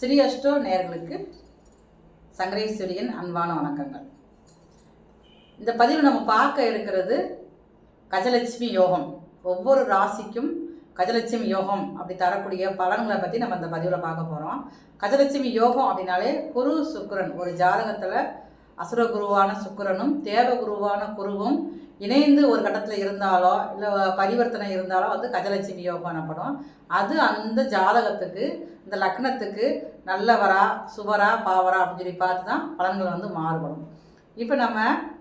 ஸ்ரீ அஷ்டோ நேர்களுக்கு சங்கரேஸ்வரியின் அன்பான வணக்கங்கள். இந்த பதிவில் நம்ம பார்க்க இருக்கிறது கஜலட்சுமி யோகம். ஒவ்வொரு ராசிக்கும் கஜலட்சுமி யோகம் அப்படி தரக்கூடிய பலன்களை பற்றி நம்ம இந்த பதிவில் பார்க்க போகிறோம் கஜலட்சுமி யோகம் அப்படின்னாலே குரு சுக்கரன் ஒரு ஜாதகத்தில் அசுர குருவான சுக்கரனும் தேவ குருவான குருவும் இணைந்து ஒரு கட்டத்தில் இருந்தாலோ இல்லை பரிவர்த்தனை இருந்தாலோ வந்து கஜலட்சுமி யோகம் படம் அது அந்த ஜாதகத்துக்கு இந்த லக்னத்துக்கு நல்லவரா சுவரா பாவரா அப்படின்னு சொல்லி பார்த்து தான் பலன்கள் வந்து மாறுபடும். இப்போ நம்ம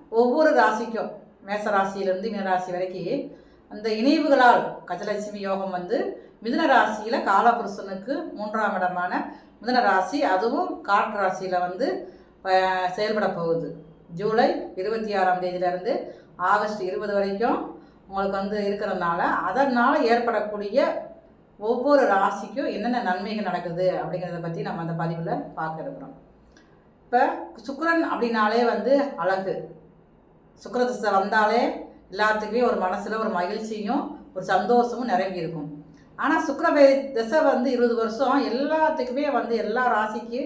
ஒவ்வொரு ராசிக்கும் மேச ராசியிலேருந்து மீனராசி வரைக்கும் அந்த இணைவுகளால் கஜலட்சுமி யோகம் வந்து மிதுன ராசியில் காலபுருஷனுக்கு மூன்றாம் இடமான மிதுன ராசி அதுவும் காற்று ராசியில் வந்து ப- செயல்பட போகுது. ஜூலை இருபத்தி ஆறாம் தேதியிலேருந்து ஆகஸ்ட் இருபது வரைக்கும் உங்களுக்கு வந்து இருக்கிறதுனால அதனால் ஏற்படக்கூடிய ஒவ்வொரு ராசிக்கும் என்னென்ன நன்மைகள் நடக்குது அப்படிங்கிறத பற்றி நம்ம அந்த பதிவில் பார்க்க இருக்கிறோம். இப்போ சுக்கரன் அப்படின்னாலே வந்து அழகு. சுக்கிர திசை வந்தாலே எல்லாத்துக்குமே ஒரு மனசில் ஒரு மகிழ்ச்சியும் ஒரு சந்தோஷமும் நிரம்பி இருக்கும். ஆனால் சுக்கரபே திசை வந்து இருபது வருஷம் எல்லாத்துக்குமே வந்து எல்லா ராசிக்கு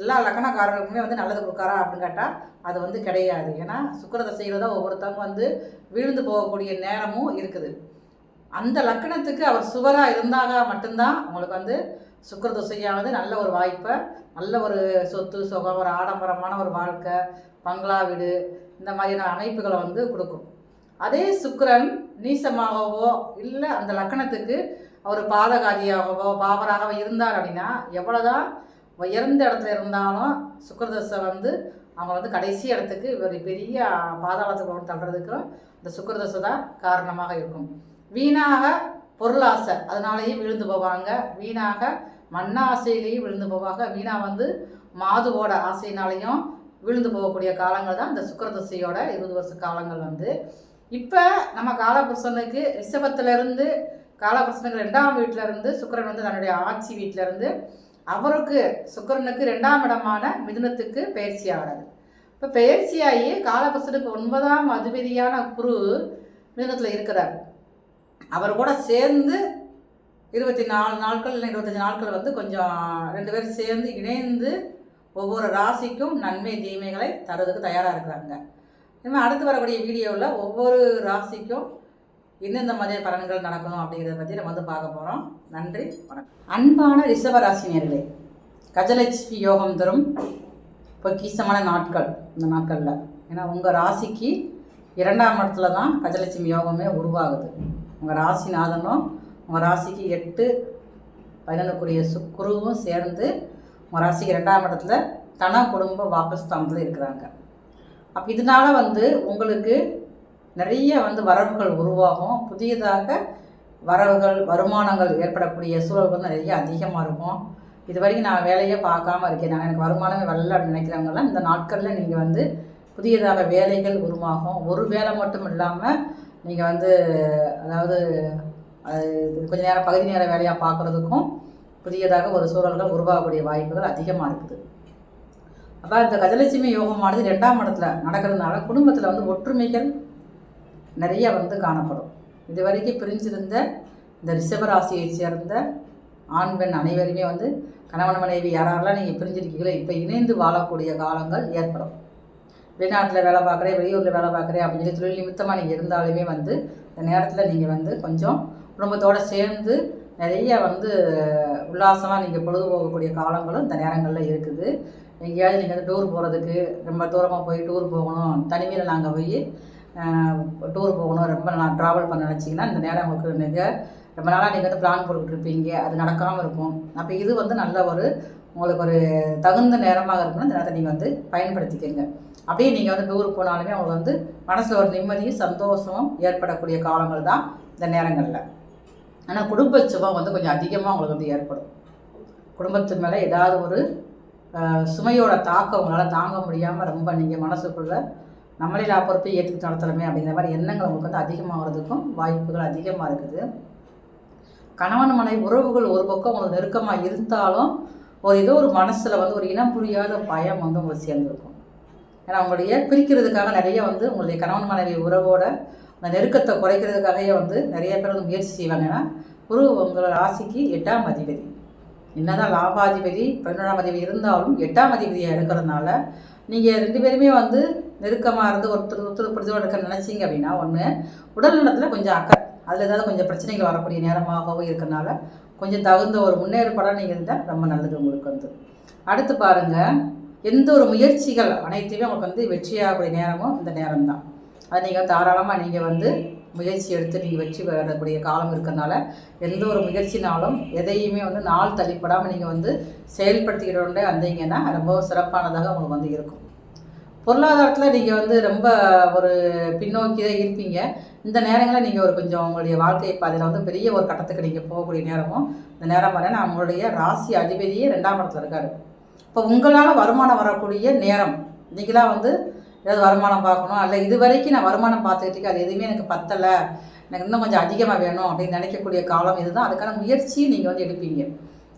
எல்லா லக்கணக்காரர்களுக்குமே வந்து நல்லது கொடுக்காரா அப்படின்னு கேட்டால் அது வந்து கிடையாது. ஏன்னா சுக்கர தசையில் தான் ஒவ்வொருத்தவங்க வந்து விழுந்து போகக்கூடிய நேரமும் இருக்குது. அந்த லக்கணத்துக்கு அவர் சுவராக இருந்தாக மட்டும்தான் அவங்களுக்கு வந்து சுக்கர தசையானது நல்ல ஒரு வாய்ப்பை நல்ல ஒரு சொத்து சுகம் ஒரு ஆடம்பரமான ஒரு வாழ்க்கை பங்களா வீடு இந்த மாதிரியான அமைப்புகளை வந்து கொடுக்கும். அதே சுக்கரன் நீசமாகவோ இல்லை அந்த லக்கணத்துக்கு அவர் பாதகாதியாகவோ பாவராகவோ இருந்தார் அப்படின்னா எவ்வளோதான் உயர்ந்த இடத்துல இருந்தாலும் சுக்கரதசை வந்து அவங்க வந்து கடைசி இடத்துக்கு ஒரு பெரிய பாதாளத்துக்கு கொண்டு தள்ளுறதுக்கு இந்த சுக்கரதசை தான் காரணமாக இருக்கும். வீணாக பொருளாசை அதனாலேயும் விழுந்து போவாங்க. வீணாக மண்ணாசையிலையும் விழுந்து போவாங்க. வீணா வந்து மாதுவோட ஆசையினாலையும் விழுந்து போகக்கூடிய காலங்கள் தான் இந்த சுக்கரதசையோட இருபது வருஷ காலங்கள் வந்து. இப்போ நம்ம காலபுருஷனுக்கு ரிஷபத்திலேருந்து காலபுருஷனுக்கு ரெண்டாம் வீட்டிலேருந்து இருந்து சுக்கிரன் வந்து தன்னுடைய ஆட்சி வீட்டிலேருந்து அவருக்கு சுக்கரனுக்கு ரெண்டாம் இடமான மிதுனத்துக்கு பயிற்சி ஆகிறது இப்போ பயிற்சியாகி காலபுருஷனுக்கு ஒன்பதாம் அதிபதியான குரு மிதுனத்தில் இருக்கிறார். அவர் கூட சேர்ந்து இருபத்தி நாலு நாட்கள் இல்லை இருபத்தஞ்சி நாட்கள் வந்து கொஞ்சம் ரெண்டு பேரும் சேர்ந்து இணைந்து ஒவ்வொரு ராசிக்கும் நன்மை தீமைகளை தருவதற்கு தயாராக இருக்கிறாங்க. இனிமேல் அடுத்து வரக்கூடிய வீடியோவில் ஒவ்வொரு ராசிக்கும் எந்தெந்த மாதிரியான பலன்கள் நடக்கணும் அப்படிங்கிறத பற்றி நம்ம வந்து பார்க்க போகிறோம் நன்றி வணக்கம். அன்பான ரிஷபராசினியர்களே கஜலட்சுமி யோகம் தரும் பொக்கிசமான நாட்கள் இந்த நாட்களில். ஏன்னா உங்கள் ராசிக்கு இரண்டாம் இடத்துல தான் கஜலட்சுமி யோகமே உருவாகுது. உங்கள் ராசிநாதனும் உங்கள் ராசிக்கு எட்டு பதினொன்றுக்குரிய சுக்குருவும் சேர்ந்து உங்கள் ராசிக்கு இரண்டாம் இடத்துல தன குடும்ப வாக்குஸ்தானத்தில் இருக்கிறாங்க. அப்போ இதனால வந்து உங்களுக்கு நிறைய வந்து வரவுகள் உருவாகும். புதியதாக வரவுகள் வருமானங்கள் ஏற்படக்கூடிய சூழல்கள் நிறைய அதிகமாக இருக்கும். இது வரைக்கும் நான் வேலையே பார்க்காம இருக்கேன். நான் எனக்கு வருமானமே வரல அப்படின்னு நினைக்கிறவங்கலாம் இந்த நாட்களில் நீங்கள் வந்து புதியதாக வேலைகள் உருவாகும். ஒரு வேலை மட்டும் இல்லாமல் நீங்கள் வந்து அதாவது அது கொஞ்ச நேரம் பகுதி நேர வேலையாக பார்க்குறதுக்கும் புதியதாக ஒரு சூழல்கள் உருவாகக்கூடிய வாய்ப்புகள் அதிகமாக இருக்குது. அப்போ இந்த கஜலட்சுமி யோகமானது ரெண்டாம் இடத்துல நடக்கிறதுனால குடும்பத்தில் வந்து ஒற்றுமைகள் நிறைய வந்து காணப்படும். இது வரைக்கும் பிரிஞ்சிருந்த இந்த ரிஷபராசியை சேர்ந்த ஆண் பெண் அனைவருமே வந்து கணவன் மனைவி யாரெல்லாம் நீங்கள் பிரிஞ்சிருக்கீங்களோ இப்போ இணைந்து வாழக்கூடிய காலங்கள் ஏற்படும். வெளிநாட்டில் வேலை பார்க்குறேன் வெளியூரில் வேலை பார்க்குறேன் அப்படின்னு சொல்லி தொழில் நிமித்தமாக நீங்கள் இருந்தாலுமே வந்து இந்த நேரத்தில் நீங்கள் வந்து கொஞ்சம் குடும்பத்தோடு சேர்ந்து நிறைய வந்து உல்லாசமாக நீங்கள் பொழுது போகக்கூடிய காலங்களும் இந்த நேரங்களில் இருக்குது. எங்கேயாவது நீங்கள் வந்து டூர் போகிறதுக்கு ரொம்ப தூரமாக போய் டூர் போகணும் தனிமையில் நாங்கள் போய் டூர் போகணும். ரொம்ப நான் ட்ராவல் பண்ண நினச்சிங்கன்னா இந்த நேரம் உங்களுக்கு நீங்கள் ரொம்ப நாளாக நீங்கள் வந்து பிளான் போட்டுக்கிட்டு இருப்பீங்க. அது நடக்காமல் இருக்கும். அப்போ இது வந்து நல்ல ஒரு உங்களுக்கு ஒரு தகுந்த நேரமாக இருக்கணும் இந்த நேரத்தை நீங்கள் வந்து பயன்படுத்திக்கங்க. அப்படியே நீங்கள் வந்து டூர் போனாலுமே உங்களுக்கு வந்து மனசில் ஒரு நிம்மதியும் சந்தோஷமும் ஏற்படக்கூடிய காலங்கள் தான் இந்த நேரங்களில். ஆனால் குடும்ப சுபம் வந்து கொஞ்சம் அதிகமாக உங்களுக்கு வந்து ஏற்படும். குடும்பத்து மேலே ஏதாவது ஒரு சுமையோட தாக்கம் உங்களால் தாங்க முடியாமல் ரொம்ப நீங்கள் மனசுக்குள்ளே நம்மளே எல்லா ஏற்றுக்கு ஏற்றுக்கிட்டு நடத்துகிறோமே அப்படிங்கிற மாதிரி எண்ணங்கள் உங்களுக்கு வந்து அதிகமாகிறதுக்கும் வாய்ப்புகள் அதிகமாக இருக்குது. கணவன் மனைவி உறவுகள் ஒரு பக்கம் உங்களுக்கு நெருக்கமாக இருந்தாலும் ஒரு ஏதோ ஒரு மனசில் வந்து ஒரு இனம் புரியாத பயம் வந்து உங்களுக்கு சேர்ந்துருக்கும். ஏன்னா உங்களுடைய பிரிக்கிறதுக்காக நிறைய வந்து உங்களுடைய கணவன் மனைவி உறவோட அந்த நெருக்கத்தை குறைக்கிறதுக்காகவே வந்து நிறைய பேர் வந்து முயற்சி செய்வாங்க. ஏன்னா குரு உங்களோட ராசிக்கு எட்டாம் அதிபதி. என்னதான் லாபாதிபதி பதினொன்றாம் அதிபதி இருந்தாலும் எட்டாம் அதிபதியாக இருக்கிறதுனால நீங்கள் ரெண்டு பேருமே வந்து நெருக்கமாக இருந்து ஒருத்தர் ஒருத்தர் பிடிச்சோம் எடுக்க நினச்சிங்க அப்படின்னா ஒன்று உடல் நலத்தில் கொஞ்சம் அக்கறை. அதில் ஏதாவது கொஞ்சம் பிரச்சனைகள் வரக்கூடிய நேரமாகவும் இருக்கிறனால கொஞ்சம் தகுந்த ஒரு முன்னேற்பாடாக நீங்கள் இருந்தால் ரொம்ப நல்லது உங்களுக்கு வந்து. அடுத்து பாருங்கள் எந்த ஒரு முயற்சிகள் அனைத்தையுமே உங்களுக்கு வந்து வெற்றியாகக்கூடிய நேரமும் இந்த நேரம் தான் அது நீங்கள் தாராளமாக நீங்கள் வந்து முயற்சி எடுத்து நீங்கள் வெற்றி பெறக்கூடிய காலம் இருக்கிறனால எந்த ஒரு முயற்சினாலும் எதையுமே வந்து நாள் தள்ளிப்படாமல் நீங்கள் வந்து செயல்படுத்திக்கிட்டு வந்தீங்கன்னா ரொம்ப சிறப்பானதாக உங்களுக்கு வந்து இருக்கும். பொருளாதாரத்தில் நீங்கள் வந்து ரொம்ப ஒரு பின்னோக்கி தான் இருப்பீங்க. இந்த நேரங்களில் நீங்கள் ஒரு கொஞ்சம் உங்களுடைய வாழ்க்கை பாதையில் வந்து பெரிய ஒரு கட்டத்துக்கு நீங்கள் போகக்கூடிய நேரமும் இந்த நேரம் பார்த்தேன் நான் உங்களுடைய ராசி அதிபதியே ரெண்டாம் இடத்துல இருக்கார். இப்போ உங்களால் வருமானம் வரக்கூடிய நேரம் இன்றைக்கெலாம் வந்து ஏதாவது வருமானம் பார்க்கணும் அல்ல இது வரைக்கும் நான் வருமானம் பார்த்துக்கிட்டு அது எதுவுமே எனக்கு பத்தலை எனக்கு இன்னும் கொஞ்சம் அதிகமாக வேணும் அப்படின்னு நினைக்கக்கூடிய காலம் இதுதான். அதுக்கான முயற்சி நீங்கள் வந்து எடுப்பீங்க.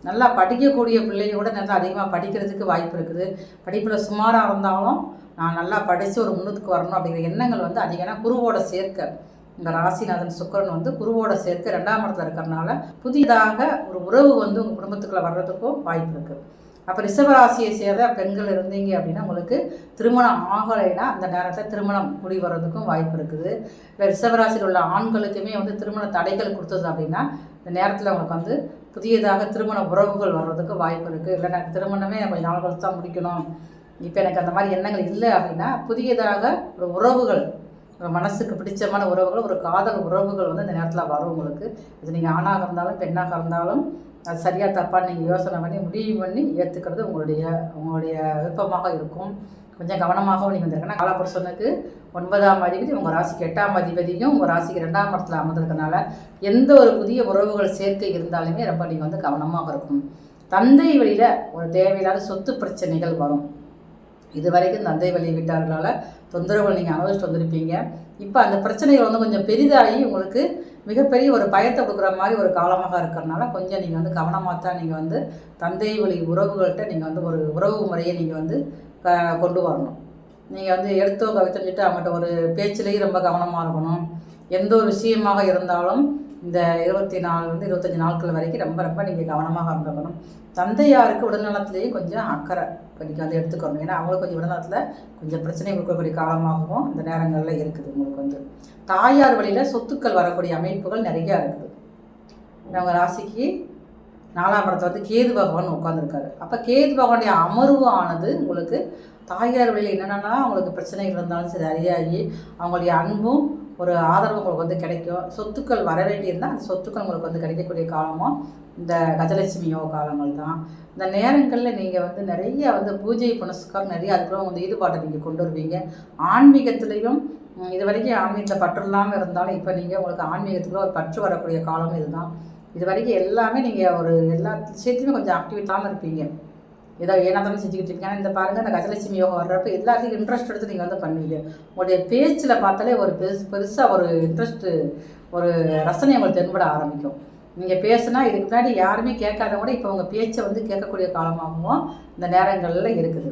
நல்லா படிக்கக்கூடிய பிள்ளையோட நல்லா அதிகமாக படிக்கிறதுக்கு வாய்ப்பு இருக்குது. படிப்பில் சுமாராக இருந்தாலும் நான் நல்லா படித்து ஒரு முன்னுக்கு வரணும் அப்படிங்கிற எண்ணங்கள் வந்து அதிகம்னா குருவோட சேர்க்க இந்த ராசிநாதன் சுக்கரன் வந்து குருவோட சேர்க்க ரெண்டாம் இடத்துல இருக்கிறனால புதிதாக ஒரு உறவு வந்து உங்கள் குடும்பத்துக்குள்ளே வர்றதுக்கும் வாய்ப்பு இருக்குது அப்போ ரிஷபராசியை சேர்ந்த பெண்கள் இருந்தீங்க அப்படின்னா உங்களுக்கு திருமணம் ஆகலைன்னா அந்த நேரத்தில் திருமணம் முடி வர்றதுக்கும் வாய்ப்பு இருக்குது. இல்லை ரிஷபராசியில் உள்ள ஆண்களுக்குமே வந்து திருமண தடைகள் கொடுத்தது அப்படின்னா இந்த நேரத்தில் உங்களுக்கு வந்து புதியதாக திருமண உறவுகள் வர்றதுக்கு வாய்ப்பு இருக்குது இல்லை எனக்கு திருமணமே கொஞ்சம் நாள் கழிச்சு தான் முடிக்கணும். இப்போ எனக்கு அந்த மாதிரி எண்ணங்கள் இல்லை அப்படின்னா புதியதாக ஒரு உறவுகள் ஒரு மனசுக்கு பிடிச்சமான உறவுகள் ஒரு காதல் உறவுகள் வந்து இந்த நேரத்தில் வரும் உங்களுக்கு. இது நீங்கள் ஆணாக இருந்தாலும் பெண்ணாக இருந்தாலும் அது சரியாக தப்பாக நீங்கள் யோசனை பண்ணி முடிவு பண்ணி ஏற்றுக்கிறது உங்களுடைய உங்களுடைய விருப்பமாக இருக்கும். கொஞ்சம் கவனமாகவும் நீங்கள் வந்திருக்கேன்னா காலபுருஷனுக்கு ஒன்பதாம் அதிபதி உங்கள் ராசிக்கு எட்டாம் அதிபதியும் உங்கள் ராசிக்கு ரெண்டாம் இடத்துல அமர்ந்திருக்கனால எந்த ஒரு புதிய உறவுகள் சேர்க்கை இருந்தாலுமே ரொம்ப நீங்கள் வந்து கவனமாக இருக்கும். தந்தை வழியில் ஒரு தேவையில்லாத சொத்து பிரச்சனைகள் வரும். இது வரைக்கும் தந்தை வழி வீட்டார்களால் தொந்தரவுகள் நீங்கள் அனுபவிச்சுட்டு வந்திருப்பீங்க. இப்போ அந்த பிரச்சனைகள் வந்து கொஞ்சம் பெரிதாகி உங்களுக்கு மிகப்பெரிய ஒரு பயத்தை கொடுக்குற மாதிரி ஒரு காலமாக இருக்கிறனால கொஞ்சம் நீங்கள் வந்து கவனமாக தான் நீங்கள் வந்து தந்தை வழி உறவுகள்கிட்ட நீங்கள் வந்து ஒரு உறவு முறையை நீங்கள் வந்து க கொண்டு வரணும். நீங்கள் வந்து எடுத்தோ கவித்தஞ்சிட்டு அவங்ககிட்ட ஒரு பேச்சிலேயும் ரொம்ப கவனமாக இருக்கணும். எந்த ஒரு விஷயமாக இருந்தாலும் இந்த இருபத்தி நாலு வந்து இருபத்தஞ்சி நாட்கள் வரைக்கும் ரொம்ப ரொம்ப நீங்கள் கவனமாக இருந்துக்கணும் தந்தையாருக்கு உடல்நலத்திலேயே கொஞ்சம் அக்கறை கொஞ்சம் வந்து எடுத்துக்கணும். ஏன்னா அவங்களுக்கு கொஞ்சம் உடல்நலத்தில் கொஞ்சம் பிரச்சனை கொடுக்கக்கூடிய காலமாகவும் இந்த நேரங்களில் இருக்குது உங்களுக்கு வந்து. தாயார் வழியில் சொத்துக்கள் வரக்கூடிய அமைப்புகள் நிறையா இருக்குது. அவங்க ராசிக்கு நாலாம் இடத்துல வந்து கேது பகவான் உட்காந்துருக்காரு அப்போ கேது பகவானுடைய அமர்வு ஆனது உங்களுக்கு தாயார் வழியில் என்னென்னா அவங்களுக்கு பிரச்சனைகள் இருந்தாலும் சரி அறியாகி அவங்களுடைய அன்பும் ஒரு ஆதரவு உங்களுக்கு வந்து கிடைக்கும். சொத்துக்கள் வர வேண்டியிருந்தால் அந்த சொத்துக்கள் உங்களுக்கு வந்து கிடைக்கக்கூடிய காலமும் இந்த கஜலட்சுமி யோக காலங்கள் தான். இந்த நேரங்களில் நீங்கள் வந்து நிறைய வந்து பூஜை புனஸ்காரம் நிறைய அதுக்குள்ள வந்து ஈடுபாட்டை நீங்கள் கொண்டு வருவீங்க. ஆன்மீகத்துலேயும் இது வரைக்கும் ஆன்மீகத்தில் பற்று இல்லாமல் இருந்தாலும் இப்போ நீங்கள் உங்களுக்கு ஆன்மீகத்துக்குள்ள ஒரு பற்று வரக்கூடிய காலம் இதுதான். இது வரைக்கும் எல்லாமே நீங்கள் ஒரு எல்லா விஷயத்துலையுமே கொஞ்சம் ஆக்டிவிட்டாமல் இருப்பீங்க. ஏதோ ஏனாதாலும் செஞ்சுக்கிட்டு இருக்கேன். இந்த பாருங்கள் அந்த கஜலட்சுமி யோகம் வர்றப்ப எல்லாத்தையும் இன்ட்ரெஸ்ட் எடுத்து நீங்கள் வந்து பண்ணுவீங்க. உங்களுடைய பேச்சில் பார்த்தாலே ஒரு பெருசு பெருசாக ஒரு இன்ட்ரெஸ்ட்டு ஒரு ரசனை உங்களுக்கு தென்பட ஆரம்பிக்கும். நீங்கள் பேசுனா இதுக்கு முன்னாடி யாருமே கேட்காத கூட இப்போ உங்கள் பேச்சை வந்து கேட்கக்கூடிய காலமாகவும் இந்த நேரங்களில் இருக்குது.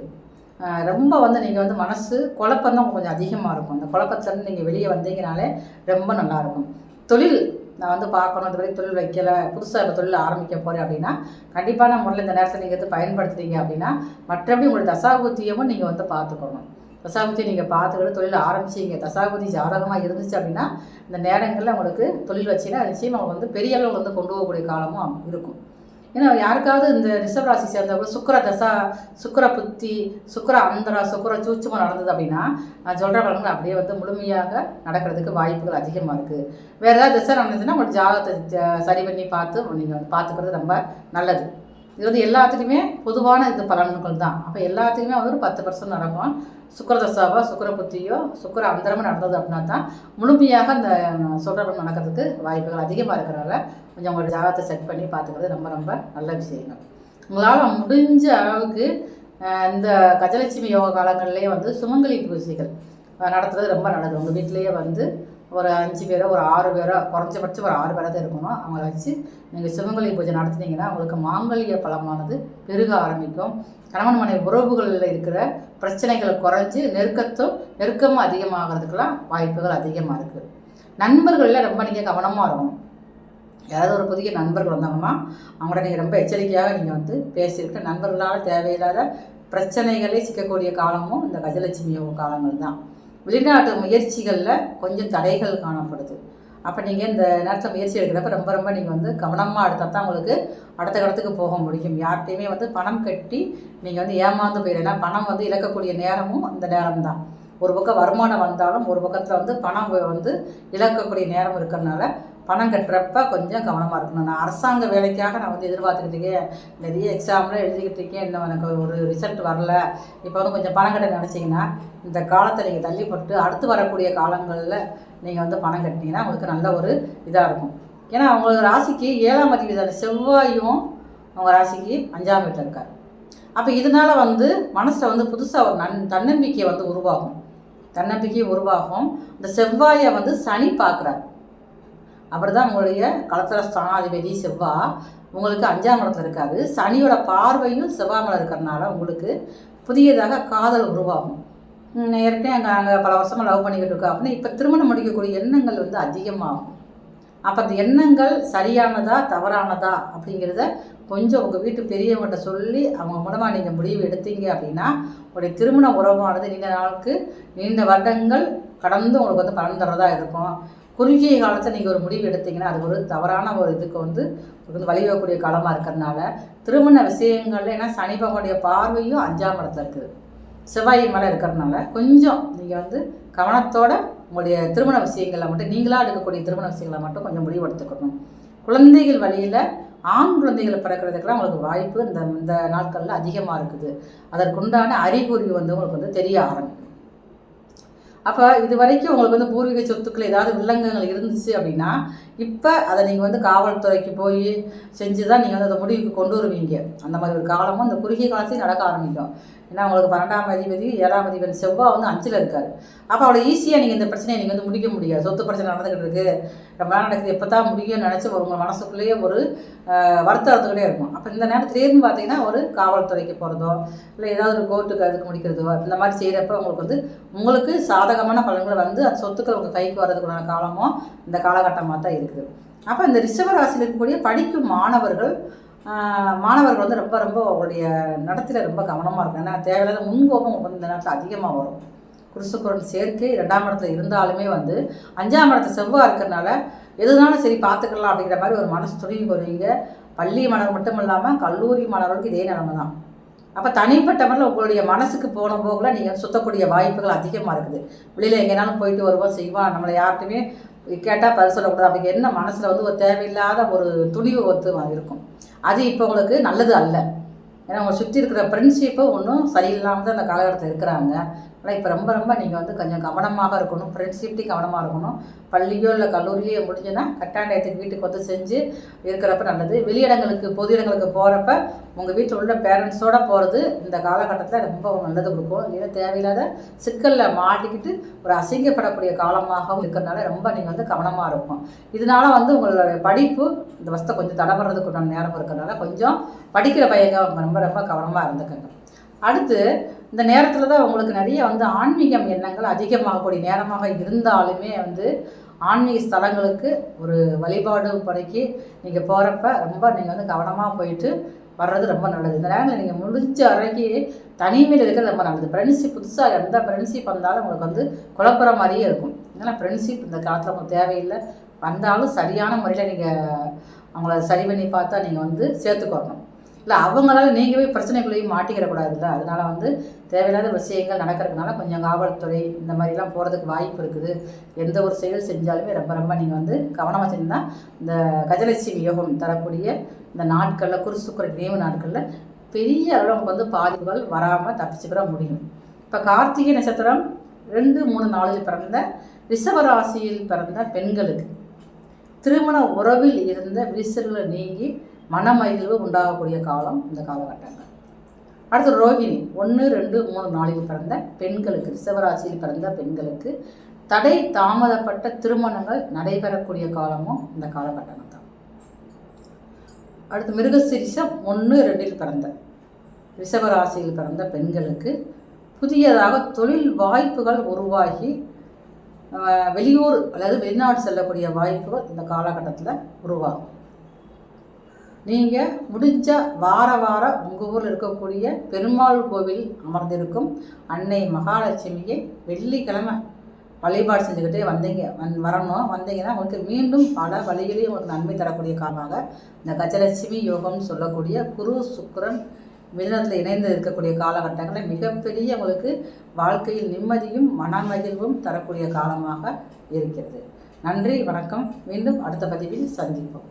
ரொம்ப வந்து நீங்கள் வந்து மனசு குழப்பம் தான் கொஞ்சம் அதிகமாக இருக்கும். அந்த குழப்பத்துலேருந்து நீங்கள் வெளியே வந்தீங்கனாலே ரொம்ப நல்லாயிருக்கும் தொழில் நான் வந்து பார்க்கணும் இது வரைக்கும் தொழில் வைக்கல புதுசாக இப்போ தொழில் ஆரம்பிக்க போகிறேன் அப்படின்னா கண்டிப்பான முறையில் இந்த நேரத்தை நீங்கள் வந்து பயன்படுத்துகிறீங்க அப்படின்னா மற்றபடி உங்களுடைய தசாபுத்தியமும் நீங்கள் வந்து பார்த்துக்கணும். தசாபுத்தி நீங்கள் பார்த்துக்கிட்டு தொழில் ஆரம்பிச்சீங்க. தசாபுத்தி ஜாதகமாக இருந்துச்சு அப்படின்னா இந்த நேரங்களில் உங்களுக்கு தொழில் வச்சீங்கன்னா நிச்சயமாக உங்களுக்கு வந்து பெரிய அளவில் வந்து கொண்டு போகக்கூடிய காலமும் இருக்கும். ஏன்னா யாருக்காவது இந்த ரிஷபராசி சேர்ந்தவங்க சுக்கர தசா சுக்கர புத்தி சுக்கர அந்தரா சுக்கர சூட்சமாக நடந்தது அப்படின்னா நான் சொல்கிற பலன்கள் அப்படியே வந்து முழுமையாக நடக்கிறதுக்கு வாய்ப்புகள் அதிகமாக இருக்குது வேறு ஏதாவது திசை நடந்ததுன்னா உங்களுக்கு ஜாதகத்தை சரி பண்ணி பார்த்து நீங்கள் வந்து பார்த்துக்கிறது ரொம்ப நல்லது. இது வந்து எல்லாத்துக்குமே பொதுவான இது பலன்கள் தான் அப்போ எல்லாத்துக்குமே வந்து ஒரு பத்து பர்சன்ட் நடக்கும். சுக்கரதசாவோ சுக்கர புத்தியோ சுக்கர அந்தரமோ நடந்தது அப்படின்னா தான் முழுமையாக அந்த சொல்கிற நடக்கிறதுக்கு வாய்ப்புகள் அதிகமாக இருக்கிறனால கொஞ்சம் உங்களோட ஜாதகத்தை செட் பண்ணி பார்த்துக்கிறது ரொம்ப ரொம்ப நல்ல விஷயங்கள். உங்களால் முடிஞ்ச அளவுக்கு இந்த கஜலட்சுமி யோக காலங்கள்லேயே வந்து சுமங்கலி பூஜைகள் நடத்துறது ரொம்ப நல்லது. உங்கள் வீட்டிலேயே வந்து ஒரு அஞ்சு பேரோ ஒரு ஆறு பேரோ குறைஞ்சபட்சம் ஒரு ஆறு பேராக தான் இருக்கணும். அவங்கள வச்சு நீங்கள் சிவங்கலி பூஜை நடத்துனீங்கன்னா உங்களுக்கு மாங்கல்ய பலமானது பெருக ஆரம்பிக்கும். கணவன் மனைவி உறவுகளில் இருக்கிற பிரச்சனைகளை குறைஞ்சி நெருக்கத்தும் நெருக்கமும் அதிகமாகிறதுக்கெல்லாம் வாய்ப்புகள் அதிகமாக இருக்குது நண்பர்களில் ரொம்ப நீங்கள் கவனமாக இருக்கணும். யாராவது ஒரு புதிய நண்பர்கள் வந்தாங்கன்னா அவங்களோட நீங்கள் ரொம்ப எச்சரிக்கையாக நீங்கள் வந்து பேசியிருக்க நண்பர்களால் தேவையில்லாத பிரச்சனைகளே சிக்கக்கூடிய காலமும் இந்த கஜலட்சுமி காலங்கள் தான். வெளிநாட்டு முயற்சிகளில் கொஞ்சம் தடைகள் காணப்படுது. அப்போ நீங்கள் இந்த நேரத்தில் முயற்சி எடுக்கிறப்ப ரொம்ப ரொம்ப நீங்கள் வந்து கவனமாக எடுத்தால் தான் உங்களுக்கு அடுத்த கடத்துக்கு போக முடியும். யார்கிட்டையுமே வந்து பணம் கட்டி நீங்கள் வந்து ஏமாந்து போயிடனா பணம் வந்து இழக்கக்கூடிய நேரமும் இந்த நேரம் தான் ஒரு பக்கம் வருமானம் வந்தாலும் ஒரு பக்கத்தில் வந்து பணம் வந்து இழக்கக்கூடிய நேரம் இருக்கிறதுனால பணம் கட்டுறப்ப கொஞ்சம் கவனமாக இருக்கணும். நான் அரசாங்க வேலைக்காக நான் வந்து எதிர்பார்த்துக்கிட்டு இருக்கேன். நிறைய எக்ஸாம்லாம் எழுதிக்கிட்டு இருக்கேன். இன்னும் எனக்கு ஒரு ரிசல்ட் வரல. இப்போ வந்து கொஞ்சம் பணம் கட்ட நினச்சிங்கன்னா இந்த காலத்தை நீங்கள் தள்ளி போட்டு அடுத்து வரக்கூடிய காலங்களில் நீங்கள் வந்து பணம் கட்டினீங்கன்னா உங்களுக்கு நல்ல ஒரு இதாக இருக்கும். ஏன்னா அவங்களுக்கு ராசிக்கு ஏழாம் அதிபதி செவ்வாயும் அவங்க ராசிக்கு அஞ்சாம் வீட்டில் இருக்கார். அப்போ இதனால் வந்து மனசில் வந்து புதுசாக ஒரு நன் தன்னம்பிக்கை வந்து உருவாகும். தன்னம்பிக்கை உருவாகும். இந்த செவ்வாயை வந்து சனி பார்க்குறாரு அப்புறம் தான் உங்களுடைய களத்திர ஸ்தானாதிபதி செவ்வா. உங்களுக்கு அஞ்சாம் இடத்துல இருக்காது சனியோட பார்வையும் செவ்வாமலை இருக்கிறனால உங்களுக்கு புதியதாக காதல் உருவாகும். ஏற்கனவே அங்கே அங்கே பல வருஷமாக லவ் பண்ணிக்கிட்டு இருக்கோம். அப்படின்னா இப்போ திருமணம் முடிக்கக்கூடிய எண்ணங்கள் வந்து அதிகமாகும். அப்போ அந்த எண்ணங்கள் சரியானதா தவறானதா அப்படிங்கிறத கொஞ்சம் உங்கள் வீட்டு பெரியவங்கள்ட்ட சொல்லி அவங்க மூலமாக நீங்கள் முடிவு எடுத்தீங்க அப்படின்னா உங்களுடைய திருமண உறவானது நீண்ட நாளுக்கு நீண்ட வருடங்கள் கடந்து உங்களுக்கு வந்து பலன் தரதாக இருக்கும். குறுகிய காலத்தில் நீங்கள் ஒரு முடிவு எடுத்தீங்கன்னா அது ஒரு தவறான ஒரு இதுக்கு வந்து வந்து வழிவகக்கூடிய காலமாக இருக்கிறதுனால திருமண விஷயங்கள்ல ஏன்னா சனி பகவானுடைய பார்வையும் அஞ்சாம் இடத்துல இருக்குது. செவ்வாய் மேலே இருக்கிறதுனால கொஞ்சம் நீங்கள் வந்து கவனத்தோட உங்களுடைய திருமண விஷயங்களை மட்டும் நீங்களாக எடுக்கக்கூடிய திருமண விஷயங்களை மட்டும் கொஞ்சம் முடிவெடுத்துக்கணும் குழந்தைகள் வழியில் ஆண் குழந்தைகள் பிறக்கிறதுக்கெல்லாம் உங்களுக்கு வாய்ப்பு இந்த இந்த நாட்களில் அதிகமாக இருக்குது. அதற்குண்டான அறிகுறி வந்து உங்களுக்கு வந்து தெரிய ஆரம்பிக்கும். அப்போ இது வரைக்கும் உங்களுக்கு வந்து பூர்வீக சொத்துக்கள் ஏதாவது வில்லங்கங்கள் இருந்துச்சு அப்படின்னா இப்போ அதை நீங்கள் வந்து காவல்துறைக்கு போய் செஞ்சு தான் நீங்கள் வந்து அதை முடிவுக்கு கொண்டு வருவீங்க. அந்த மாதிரி ஒரு காலமும் அந்த குறுகிய காலத்தையும் நடக்க ஆரம்பிக்கும். ஏன்னா உங்களுக்கு பன்னெண்டாம் அதிபதி ஏழாம் அதிபதி செவ்வாய் வந்து அஞ்சில் இருக்கார். அப்போ அவ்வளோ ஈஸியாக நீங்கள் இந்த பிரச்சனையை நீங்கள் வந்து முடிக்க முடியாது. சொத்து பிரச்சனை நடந்துக்கிட்டு இருக்குது ரொம்ப நாள் நடக்குது. எப்போ தான் முடியும்னு நினச்சி உங்கள் மனசுக்குள்ளேயே ஒரு ஆஹ், வருத்தம் இருந்துக்கிட்டே இருக்கும். அப்போ இந்த நேரத்துலேருந்து பார்த்தீங்கன்னா ஒரு காவல்துறைக்கு போகிறதோ இல்லை ஏதாவது ஒரு கோர்ட்டுக்கு அதுக்கு முடிக்கிறதோ இந்த மாதிரி செய்கிறப்ப உங்களுக்கு வந்து உங்களுக்கு சாதகமான பலன்கள் வந்து அந்த சொத்துக்கள் உங்கள் கைக்கு வர்றதுக்குண்டான காலமும் இந்த காலகட்டமாக தான் இருக்குது. அப்போ இந்த ரிஷபராசியில் இருக்கக்கூடிய படிக்கும் மாணவர்கள் மாணவர்கள் வந்து ரொம்ப ரொம்ப அவங்களுடைய நடத்தையில் ரொம்ப கவனமாக இருக்கும் ஏன்னா தேவையில்லாத முன்கோபம் வந்து இந்த நேரத்தில் அதிகமாக வரும். குருசுக்குரன் சேர்க்கை ரெண்டாம் இடத்துல இருந்தாலுமே வந்து அஞ்சாம் இடத்துல செவ்வாய் இருக்கிறனால எதுனாலும் சரி பார்த்துக்கலாம் அப்படிங்கிற மாதிரி ஒரு மனசு துணிவு வருவீங்க பள்ளி மாணவர் மட்டும் இல்லாமல் கல்லூரி மாணவர்களுக்கு இதே நிலமை தான். அப்போ தனிப்பட்ட முறையில் உங்களுடைய மனசுக்கு போன போகல நீங்கள் சுத்தக்கூடிய வாய்ப்புகள் அதிகமாக இருக்குது. வெளியில் எங்கேனாலும் போயிட்டு வருவோம் செய்வோம். நம்மளை யார்கிட்டையுமே கேட்டால் பதில் சொல்லக்கூடாது. அப்படிங்க என்ன மனசில் வந்து ஒரு தேவையில்லாத ஒரு துணிவு ஒத்து இருக்கும். அது இப்போ உங்களுக்கு நல்லது அல்ல. ஏன்னா உங்களை சுற்றி இருக்கிற ஃப்ரெண்ட்ஷிப்பு ஒன்றும் சரியில்லாமல் தான் அந்த காலகட்டத்தில் இருக்கிறாங்க. ஆனால் இப்போ ரொம்ப ரொம்ப நீங்கள் வந்து கொஞ்சம் கவனமாக இருக்கணும். ஃப்ரெண்ட்ஷிப்டையும் கவனமாக இருக்கணும். பள்ளியோ இல்லை கல்லூரியிலையோ முடிஞ்சுன்னா கட்டாயத்துக்கு வீட்டுக்கு வந்து செஞ்சு இருக்கிறப்ப நல்லது. வெளியிடங்களுக்கு பொது இடங்களுக்கு போகிறப்ப உங்கள் வீட்டில் உள்ள பேரண்ட்ஸோடு போகிறது இந்த காலகட்டத்தில் ரொம்ப நல்லது கொடுக்கும். இல்லைன்னா தேவையில்லாத சிக்கலில் மாட்டிக்கிட்டு ஒரு அசிங்கப்படக்கூடிய காலமாகவும் இருக்கிறதுனால ரொம்ப நீங்கள் வந்து கவனமாக இருக்கும் இதனால் வந்து உங்களோட படிப்பு இந்த வசத்தை கொஞ்சம் தடபடுறதுக்கு நேரம் இருக்கிறதுனால கொஞ்சம் படிக்கிற பையங்க ரொம்ப ரொம்ப கவனமாக இருந்துக்கங்க. அடுத்து இந்த நேரத்தில் தான் அவங்களுக்கு நிறைய வந்து ஆன்மீகம் எண்ணங்கள் அதிகமாகக்கூடிய நேரமாக இருந்தாலுமே வந்து ஆன்மீக ஸ்தலங்களுக்கு ஒரு வழிபாடு படைக்கு நீங்கள் போகிறப்ப ரொம்ப நீங்கள் வந்து கவனமாக போயிட்டு வர்றது ரொம்ப நல்லது. இந்த நேரத்தில் நீங்கள் முடிஞ்ச வரைக்கும் தனிமையில் இருக்கிறது ரொம்ப நல்லது. ஃப்ரெண்ட்ஷிப் புதுசாக எந்த ஃப்ரெண்ட்ஷிப் வந்தாலும் உங்களுக்கு வந்து குழப்புற மாதிரியே இருக்கும். ஏன்னா ஃப்ரெண்ட்ஷிப் இந்த காலத்தில் உங்களுக்கு தேவையில்லை. வந்தாலும் சரியான முறையில் நீங்கள் அவங்கள சரி பண்ணி பார்த்தா நீங்கள் வந்து சேர்த்துக்கணும் இல்லை அவங்களால நீங்கள் போய் பிரச்சனைக்குள்ளேயும் மாட்டிக்கிறக்கூடாதுல்ல அதனால் வந்து தேவையில்லாத விஷயங்கள் நடக்கிறதுனால கொஞ்சம் காவல்துறை இந்த மாதிரிலாம் போகிறதுக்கு வாய்ப்பு இருக்குது. எந்த ஒரு செயல் செஞ்சாலுமே ரொம்ப ரொம்ப நீங்கள் வந்து கவனமாக செஞ்சால் இந்த கஜலட்சுமி யோகம் தரக்கூடிய இந்த நாட்களில் குருசுக்குற நினைவு நாட்களில் பெரிய அளவில் உங்களுக்கு வந்து பாதிப்புகள் வராமல் தப்பிச்சுக்கிற முடியும். இப்போ கார்த்திகை நட்சத்திரம் ரெண்டு மூணு நாளில் பிறந்த ரிஷபராசியில் பிறந்த பெண்களுக்கு திருமண உறவில் இருந்த விரிசல்களை நீங்கி மனமகிழ்வு உண்டாகக்கூடிய காலம் இந்த காலகட்டங்கள். அடுத்து ரோகிணி ஒன்று ரெண்டு மூணு நாளில் பிறந்த பெண்களுக்கு ரிசவராசியில் பிறந்த பெண்களுக்கு தடை தாமதப்பட்ட திருமணங்கள் நடைபெறக்கூடிய காலமும் இந்த காலகட்டம் தான் அடுத்து மிருகசிரிசம் ஒன்று ரெண்டில் பிறந்த ரிஷபராசியில் பிறந்த பெண்களுக்கு புதியதாக தொழில் வாய்ப்புகள் உருவாகி வெளியூர் அதாவது வெளிநாடு செல்லக்கூடிய வாய்ப்புகள் இந்த காலகட்டத்தில் உருவாகும். நீங்கள் முடிஞ்ச வார வாரம் உங்கள் ஊரில் இருக்கக்கூடிய பெருமாள் கோவில் அமர்ந்திருக்கும் அன்னை மகாலட்சுமியை வெள்ளிக்கிழமை வழிபாடு செஞ்சுக்கிட்டே வந்தீங்க. வந் வரணும். வந்தீங்கன்னா உங்களுக்கு மீண்டும் பல வழிகளையும் உங்களுக்கு நன்மை தரக்கூடிய காரணமாக இந்த கஜலட்சுமி யோகம்னு சொல்லக்கூடிய குரு சுக்கரன் மிதனத்தில் இணைந்து இருக்கக்கூடிய காலகட்டங்களில் மிகப்பெரிய உங்களுக்கு வாழ்க்கையில் நிம்மதியும் மனமகிழ்வும் தரக்கூடிய காலமாக இருக்கிறது. நன்றி வணக்கம். மீண்டும் அடுத்த பதிவில் சந்திப்போம்.